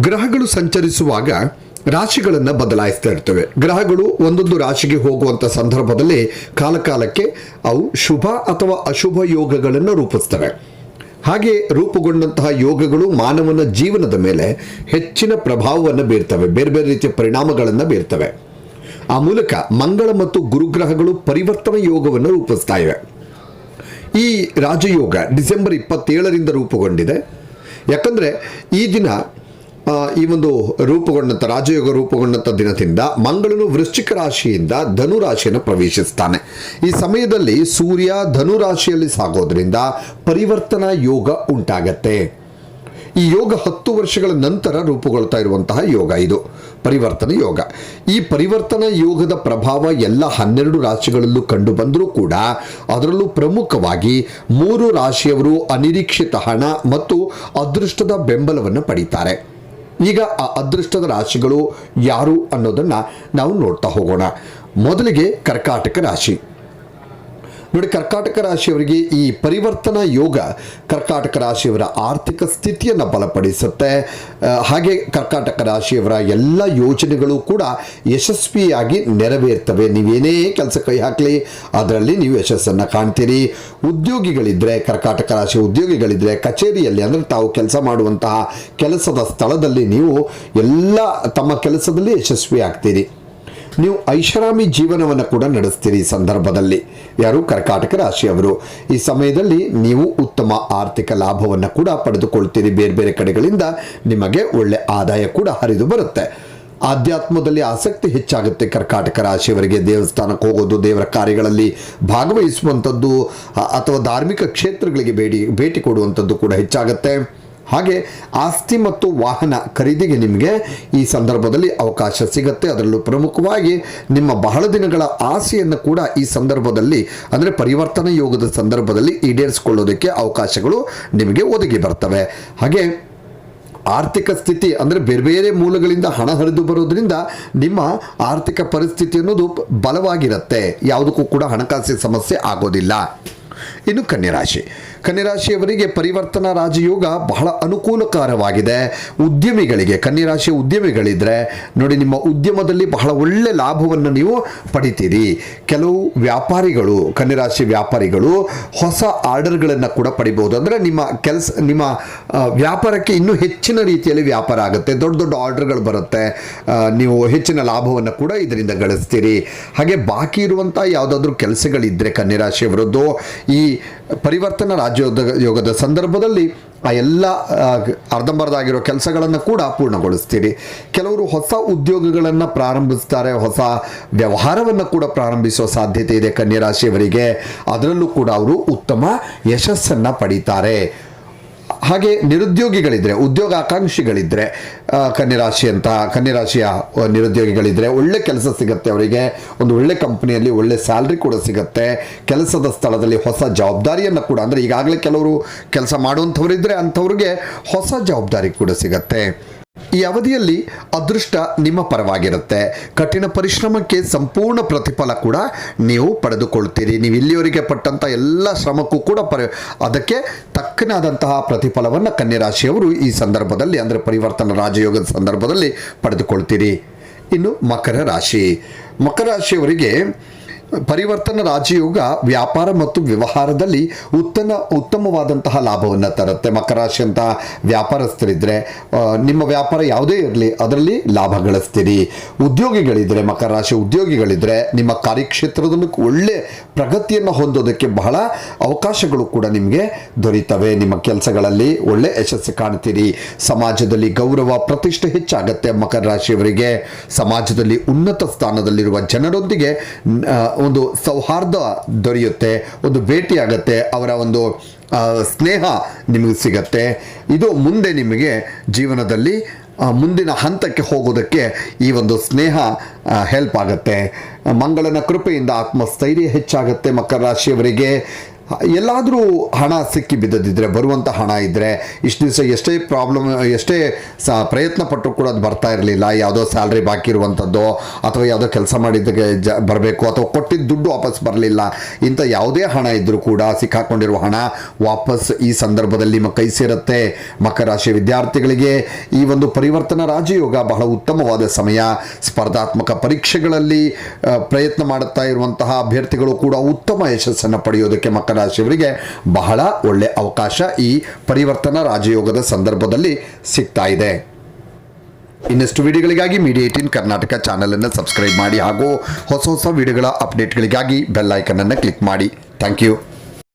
ಗ್ರಹಗಳು ಸಂಚರಿಸುವಾಗ ರಾಶಿಗಳನ್ನು ಬದಲಾಯಿಸ್ತಾ ಇರ್ತವೆ. ಗ್ರಹಗಳು ಒಂದೊಂದು ರಾಶಿಗೆ ಹೋಗುವಂಥ ಸಂದರ್ಭದಲ್ಲಿ ಕಾಲಕಾಲಕ್ಕೆ ಅವು ಶುಭ ಅಥವಾ ಅಶುಭ ಯೋಗಗಳನ್ನು ರೂಪಿಸ್ತವೆ. ಹಾಗೆ ರೂಪುಗೊಂಡಂತಹ ಯೋಗಗಳು ಮಾನವನ ಜೀವನದ ಮೇಲೆ ಹೆಚ್ಚಿನ ಪ್ರಭಾವವನ್ನು ಬೀರ್ತವೆ. ಬೇರೆ ಬೇರೆ ರೀತಿಯ ಪರಿಣಾಮಗಳನ್ನು ಬೀರ್ತವೆ. ಆ ಮೂಲಕ ಮಂಗಳ ಮತ್ತು ಗುರುಗ್ರಹಗಳು ಪರಿವರ್ತನೆ ಯೋಗವನ್ನು ರೂಪಿಸ್ತಾ ಇವೆ. ಈ ರಾಜಯೋಗ ಡಿಸೆಂಬರ್ ಇಪ್ಪತ್ತೇಳರಿಂದ ರೂಪುಗೊಂಡಿದೆ. ಯಾಕಂದರೆ ಈ ದಿನ ಈ ಒಂದು ರೂಪುಗೊಂಡಂಥ, ರಾಜಯೋಗ ರೂಪುಗೊಂಡಂಥ ದಿನದಿಂದ ಮಂಗಳೂರು ವೃಶ್ಚಿಕ ರಾಶಿಯಿಂದ ಧನು ರಾಶಿಯನ್ನು ಪ್ರವೇಶಿಸ್ತಾನೆ. ಈ ಸಮಯದಲ್ಲಿ ಸೂರ್ಯ ಧನು ರಾಶಿಯಲ್ಲಿ ಸಾಗೋದ್ರಿಂದ ಪರಿವರ್ತನಾ ಯೋಗ ಉಂಟಾಗತ್ತೆ. ಈ ಯೋಗ ಹತ್ತು ವರ್ಷಗಳ ನಂತರ ರೂಪುಗೊಳ್ತಾ ಇರುವಂತಹ ಯೋಗ ಇದು, ಪರಿವರ್ತನ ಯೋಗ. ಈ ಪರಿವರ್ತನ ಯೋಗದ ಪ್ರಭಾವ ಎಲ್ಲ ಹನ್ನೆರಡು ರಾಶಿಗಳಲ್ಲೂ ಕಂಡು ಬಂದರೂ ಕೂಡ ಅದರಲ್ಲೂ ಪ್ರಮುಖವಾಗಿ ಮೂರು ರಾಶಿಯವರು ಅನಿರೀಕ್ಷಿತ ಹಣ ಮತ್ತು ಅದೃಷ್ಟದ ಬೆಂಬಲವನ್ನು ಪಡೀತಾರೆ. ಈಗ ಆ ಅದೃಷ್ಟದ ರಾಶಿಗಳು ಯಾರು ಅನ್ನೋದನ್ನು ನಾವು ನೋಡ್ತಾ ಹೋಗೋಣ. ಮೊದಲಿಗೆ ಕರ್ಕಾಟಕ ರಾಶಿ. ನೋಡಿ, ಕರ್ಕಾಟಕ ರಾಶಿಯವರಿಗೆ ಈ ಪರಿವರ್ತನಾ ಯೋಗ ಕರ್ಕಾಟಕ ರಾಶಿಯವರ ಆರ್ಥಿಕ ಸ್ಥಿತಿಯನ್ನು ಬಲಪಡಿಸುತ್ತೆ. ಹಾಗೆ ಕರ್ಕಾಟಕ ರಾಶಿಯವರ ಎಲ್ಲ ಯೋಜನೆಗಳು ಕೂಡ ಯಶಸ್ವಿಯಾಗಿ ನೆರವೇರ್ತವೆ. ನೀವೇನೇ ಕೆಲಸ ಕೈ ಹಾಕಲಿ, ಅದರಲ್ಲಿ ನೀವು ಯಶಸ್ಸನ್ನು ಕಾಣ್ತೀರಿ. ಉದ್ಯೋಗಿಗಳಿದ್ದರೆ ಕರ್ಕಾಟಕ ರಾಶಿ ಉದ್ಯೋಗಿಗಳಿದ್ದರೆ ಕಚೇರಿಯಲ್ಲಿ ಅಂದರೆ ತಾವು ಕೆಲಸ ಮಾಡುವಂತಹ ಕೆಲಸದ ಸ್ಥಳದಲ್ಲಿ ನೀವು ಎಲ್ಲ ತಮ್ಮ ಕೆಲಸದಲ್ಲಿ ಯಶಸ್ವಿ ಆಗ್ತೀರಿ ನೀವು ಐಷಾರಾಮಿ ಜೀವನವನ್ನು ಕೂಡ ನಡೆಸ್ತೀರಿ ಈ ಸಂದರ್ಭದಲ್ಲಿ. ಯಾರು? ಕರ್ಕಾಟಕ ರಾಶಿಯವರು ಈ ಸಮಯದಲ್ಲಿ ನೀವು ಉತ್ತಮ ಆರ್ಥಿಕ ಲಾಭವನ್ನು ಕೂಡ ಪಡೆದುಕೊಳ್ತೀರಿ. ಬೇರೆ ಬೇರೆ ಕಡೆಗಳಿಂದ ನಿಮಗೆ ಒಳ್ಳೆ ಆದಾಯ ಕೂಡ ಹರಿದು ಬರುತ್ತೆ. ಆಧ್ಯಾತ್ಮದಲ್ಲಿ ಆಸಕ್ತಿ ಹೆಚ್ಚಾಗುತ್ತೆ ಕರ್ಕಾಟಕ ರಾಶಿಯವರಿಗೆ. ದೇವಸ್ಥಾನಕ್ಕೆ ಹೋಗೋದು, ದೇವರ ಕಾರ್ಯಗಳಲ್ಲಿ ಭಾಗವಹಿಸುವಂಥದ್ದು ಅಥವಾ ಧಾರ್ಮಿಕ ಕ್ಷೇತ್ರಗಳಿಗೆ ಭೇಟಿ ಭೇಟಿ ಕೊಡುವಂಥದ್ದು ಕೂಡ ಹೆಚ್ಚಾಗುತ್ತೆ. ಹಾಗೆ ಆಸ್ತಿ ಮತ್ತು ವಾಹನ ಖರೀದಿಗೆ ನಿಮಗೆ ಈ ಸಂದರ್ಭದಲ್ಲಿ ಅವಕಾಶ ಸಿಗುತ್ತೆ. ಅದರಲ್ಲೂ ಪ್ರಮುಖವಾಗಿ ನಿಮ್ಮ ಬಹಳ ದಿನಗಳ ಆಸೆಯನ್ನು ಕೂಡ ಈ ಸಂದರ್ಭದಲ್ಲಿ, ಅಂದರೆ ಪರಿವರ್ತನೆ ಯೋಗದ ಸಂದರ್ಭದಲ್ಲಿ ಈಡೇರಿಸಿಕೊಳ್ಳೋದಕ್ಕೆ ಅವಕಾಶಗಳು ನಿಮಗೆ ಒದಗಿ ಬರ್ತವೆ. ಹಾಗೆ ಆರ್ಥಿಕ ಸ್ಥಿತಿ, ಅಂದರೆ ಬೇರೆ ಬೇರೆ ಮೂಲಗಳಿಂದ ಹಣ ಹರಿದು ಬರೋದರಿಂದ ನಿಮ್ಮ ಆರ್ಥಿಕ ಪರಿಸ್ಥಿತಿ ಅನ್ನೋದು ಬಲವಾಗಿರುತ್ತೆ. ಯಾವುದಕ್ಕೂ ಕೂಡ ಹಣಕಾಸಿನ ಸಮಸ್ಯೆ ಆಗೋದಿಲ್ಲ. ಇನ್ನು ಕನ್ಯರಾಶಿ. ಕನ್ಯರಾಶಿಯವರಿಗೆ ಪರಿವರ್ತನಾ ರಾಜಯೋಗ ಬಹಳ ಅನುಕೂಲಕರವಾಗಿದೆ. ಉದ್ಯಮಿಗಳಿಗೆ, ಕನ್ಯರಾಶಿಯ ಉದ್ಯಮಿಗಳಿದ್ರೆ ನೋಡಿ ನಿಮ್ಮ ಉದ್ಯಮದಲ್ಲಿ ಬಹಳ ಒಳ್ಳೆ ಲಾಭವನ್ನು ನೀವು ಪಡಿತೀರಿ. ಕೆಲವು ವ್ಯಾಪಾರಿಗಳು, ಕನ್ಯರಾಶಿ ವ್ಯಾಪಾರಿಗಳು ಹೊಸ ಆರ್ಡರ್ಗಳನ್ನು ಕೂಡ ಪಡಿಬಹುದು. ಅಂದರೆ ನಿಮ್ಮ ಕೆಲಸ, ನಿಮ್ಮ ವ್ಯಾಪಾರಕ್ಕೆ ಇನ್ನೂ ಹೆಚ್ಚಿನ ರೀತಿಯಲ್ಲಿ ವ್ಯಾಪಾರ ಆಗುತ್ತೆ. ದೊಡ್ಡ ದೊಡ್ಡ ಆರ್ಡರ್ಗಳು ಬರುತ್ತೆ. ನೀವು ಹೆಚ್ಚಿನ ಲಾಭವನ್ನು ಕೂಡ ಇದರಿಂದ ಗಳಿಸ್ತೀರಿ. ಹಾಗೆ ಬಾಕಿ ಇರುವಂಥ ಯಾವುದಾದ್ರೂ ಕೆಲಸಗಳಿದ್ದರೆ ಕನ್ಯರಾಶಿಯವರದ್ದು ಈ ಪರಿವರ್ತನಾ ರಾಜ್ಯೋದ ಯೋಗದ ಸಂದರ್ಭದಲ್ಲಿ ಆ ಎಲ್ಲ ಆ, ಅರ್ಧಂಬರ್ಧ ಆಗಿರೋ ಕೆಲಸಗಳನ್ನು ಕೂಡ ಪೂರ್ಣಗೊಳಿಸ್ತೀರಿ. ಕೆಲವರು ಹೊಸ ಉದ್ಯೋಗಗಳನ್ನು ಪ್ರಾರಂಭಿಸ್ತಾರೆ ಹೊಸ ವ್ಯವಹಾರವನ್ನು ಕೂಡ ಪ್ರಾರಂಭಿಸುವ ಸಾಧ್ಯತೆ ಇದೆ ಕನ್ಯರಾಶಿಯವರಿಗೆ ಅದರಲ್ಲೂ ಕೂಡ ಅವರು ಉತ್ತಮ ಯಶಸ್ಸನ್ನು ಪಡೀತಾರೆ. ಹಾಗೆ ನಿರುದ್ಯೋಗಿಗಳಿದ್ರೆ ಉದ್ಯೋಗ ಆಕಾಂಕ್ಷಿಗಳಿದ್ದರೆ ಕನ್ಯರಾಶಿ ಅಂತ, ಕನ್ಯರಾಶಿಯ ನಿರುದ್ಯೋಗಿಗಳಿದ್ದರೆ ಒಳ್ಳೆ ಕೆಲಸ ಸಿಗುತ್ತೆ ಅವರಿಗೆ. ಒಂದು ಒಳ್ಳೆ ಕಂಪನಿಯಲ್ಲಿ ಒಳ್ಳೆ ಸ್ಯಾಲ್ರಿ ಕೂಡ ಸಿಗುತ್ತೆ. ಕೆಲಸದ ಸ್ಥಳದಲ್ಲಿ ಹೊಸ ಜವಾಬ್ದಾರಿಯನ್ನು ಕೂಡ, ಅಂದರೆ ಈಗಾಗಲೇ ಕೆಲವರು ಕೆಲಸ ಮಾಡುವಂಥವರಿದ್ದರೆ ಅಂಥವ್ರಿಗೆ ಹೊಸ ಜವಾಬ್ದಾರಿ ಕೂಡ ಸಿಗತ್ತೆ. ಈ ಅವಧಿಯಲ್ಲಿ ಅದೃಷ್ಟ ನಿಮ್ಮ ಪರವಾಗಿರುತ್ತೆ. ಕಠಿಣ ಪರಿಶ್ರಮಕ್ಕೆ ಸಂಪೂರ್ಣ ಪ್ರತಿಫಲ ಕೂಡ ನೀವು ಪಡೆದುಕೊಳ್ತೀರಿ. ನೀವು ಇಲ್ಲಿಯವರೆಗೆ ಪಟ್ಟಂಥ ಎಲ್ಲ ಶ್ರಮಕ್ಕೂ ಕೂಡ ಪರಿ, ಅದಕ್ಕೆ ತಕ್ಕನಾದಂತಹ ಪ್ರತಿಫಲವನ್ನು ಕನ್ಯರಾಶಿಯವರು ಈ ಸಂದರ್ಭದಲ್ಲಿ, ಅಂದರೆ ಪರಿವರ್ತನ ರಾಜಯೋಗದ ಸಂದರ್ಭದಲ್ಲಿ ಪಡೆದುಕೊಳ್ತೀರಿ. ಇನ್ನು ಮಕರ ರಾಶಿ. ಮಕರ ರಾಶಿಯವರಿಗೆ ಪರಿವರ್ತನ ರಾಜಯೋಗ, ವ್ಯಾಪಾರ ಮತ್ತು ವ್ಯವಹಾರದಲ್ಲಿ ಉತ್ತಮ ಉತ್ತಮವಾದಂತಹ ಲಾಭವನ್ನು ತರುತ್ತೆ. ಮಕರ ಅಂತ ವ್ಯಾಪಾರಸ್ಥರಿದ್ದರೆ ನಿಮ್ಮ ವ್ಯಾಪಾರ ಯಾವುದೇ ಇರಲಿ, ಅದರಲ್ಲಿ ಲಾಭ ಗಳಿಸ್ತೀರಿ ಉದ್ಯೋಗಿಗಳಿದ್ದರೆ ಮಕರ ರಾಶಿ ಉದ್ಯೋಗಿಗಳಿದ್ದರೆ ನಿಮ್ಮ ಕಾರ್ಯಕ್ಷೇತ್ರದಲ್ಲೂ ಒಳ್ಳೆ ಪ್ರಗತಿಯನ್ನು ಹೊಂದೋದಕ್ಕೆ ಬಹಳ ಅವಕಾಶಗಳು ಕೂಡ ನಿಮಗೆ ದೊರೀತವೆ. ನಿಮ್ಮ ಕೆಲಸಗಳಲ್ಲಿ ಒಳ್ಳೆ ಯಶಸ್ಸು ಕಾಣ್ತೀರಿ. ಸಮಾಜದಲ್ಲಿ ಗೌರವ, ಪ್ರತಿಷ್ಠೆ ಹೆಚ್ಚಾಗತ್ತೆ ಮಕರ ರಾಶಿಯವರಿಗೆ. ಸಮಾಜದಲ್ಲಿ ಉನ್ನತ ಸ್ಥಾನದಲ್ಲಿರುವ ಜನರೊಂದಿಗೆ ಒಂದು ಸೌಹಾರ್ದ ದೊರೆಯುತ್ತೆ, ಒಂದು ಭೇಟಿ ಆಗುತ್ತೆ ಅವರ ಒಂದು ಸ್ನೇಹ ನಿಮಗೆ ಸಿಗತ್ತೆ. ಇದು ಮುಂದೆ ನಿಮಗೆ ಜೀವನದಲ್ಲಿ ಮುಂದಿನ ಹಂತಕ್ಕೆ ಹೋಗೋದಕ್ಕೆ ಈ ಒಂದು ಸ್ನೇಹ ಹೆಲ್ಪ್ ಆಗುತ್ತೆ. ಮಂಗಳನ ಕೃಪೆಯಿಂದ ಆತ್ಮಸ್ಥೈರ್ಯ ಹೆಚ್ಚಾಗುತ್ತೆ ಮಕರ ರಾಶಿಯವರಿಗೆ. ಎಲ್ಲಾದರೂ ಹಣ ಸಿಕ್ಕಿ ಬಿದ್ದದಿದ್ದರೆ ಬರುವಂಥ ಹಣ ಇದ್ದರೆ ಇಷ್ಟು ದಿವಸ ಎಷ್ಟೇ ಪ್ರಾಬ್ಲಮ್ ಎಷ್ಟೇ ಸ ಪ್ರಯತ್ನ ಪಟ್ಟರು ಕೂಡ ಅದು ಬರ್ತಾ ಇರಲಿಲ್ಲ. ಯಾವುದೋ ಸ್ಯಾಲ್ರಿ ಬಾಕಿ ಇರುವಂಥದ್ದು ಅಥವಾ ಯಾವುದೋ ಕೆಲಸ ಮಾಡಿದ್ದಕ್ಕೆ ಜ ಬರಬೇಕು, ಅಥವಾ ಕೊಟ್ಟಿದ್ದ ದುಡ್ಡು ವಾಪಸ್ ಬರಲಿಲ್ಲ ಇಂಥ ಯಾವುದೇ ಹಣ ಇದ್ದರೂ ಕೂಡ ಸಿಕ್ಕಾಕೊಂಡಿರುವ ಹಣ ವಾಪಸ್ ಈ ಸಂದರ್ಭದಲ್ಲಿ ನಿಮ್ಮ ಕೈ ಸೇರುತ್ತೆ. ಮಕರ ವಿದ್ಯಾರ್ಥಿಗಳಿಗೆ ಈ ಒಂದು ಪರಿವರ್ತನಾ ರಾಜಯೋಗ ಬಹಳ ಉತ್ತಮವಾದ ಸಮಯ. ಸ್ಪರ್ಧಾತ್ಮಕ ಪರೀಕ್ಷೆಗಳಲ್ಲಿ ಪ್ರಯತ್ನ ಮಾಡುತ್ತಾ ಇರುವಂತಹ ಅಭ್ಯರ್ಥಿಗಳು ಕೂಡ ಉತ್ತಮ ಯಶಸ್ಸನ್ನು ಪಡೆಯೋದಕ್ಕೆ ಮಕರ ರಾಶಿಯವರಿಗೆ ಬಹಳ ಒಳ್ಳೆ ಅವಕಾಶ ಈ ಪರಿವರ್ತನಾ ರಾಜಯೋಗದ ಸಂದರ್ಭದಲ್ಲಿ ಸಿಗ್ತಾ ಇದೆ. ಇನ್ನಷ್ಟು ವಿಡಿಯೋಗಳಿಗಾಗಿ ಮೀಡಿಯಾ ಏಟೀನ್ ಕರ್ನಾಟಕ ಚಾನಲನ್ನು ಸಬ್ಸ್ಕ್ರೈಬ್ ಮಾಡಿ ಹಾಗೂ ಹೊಸ ಹೊಸ ವಿಡಿಯೋಗಳ ಅಪ್ಡೇಟ್ಗಳಿಗಾಗಿ ಬೆಲ್ ಐಕನನ್ನು ಕ್ಲಿಕ್ ಮಾಡಿ. Thank you.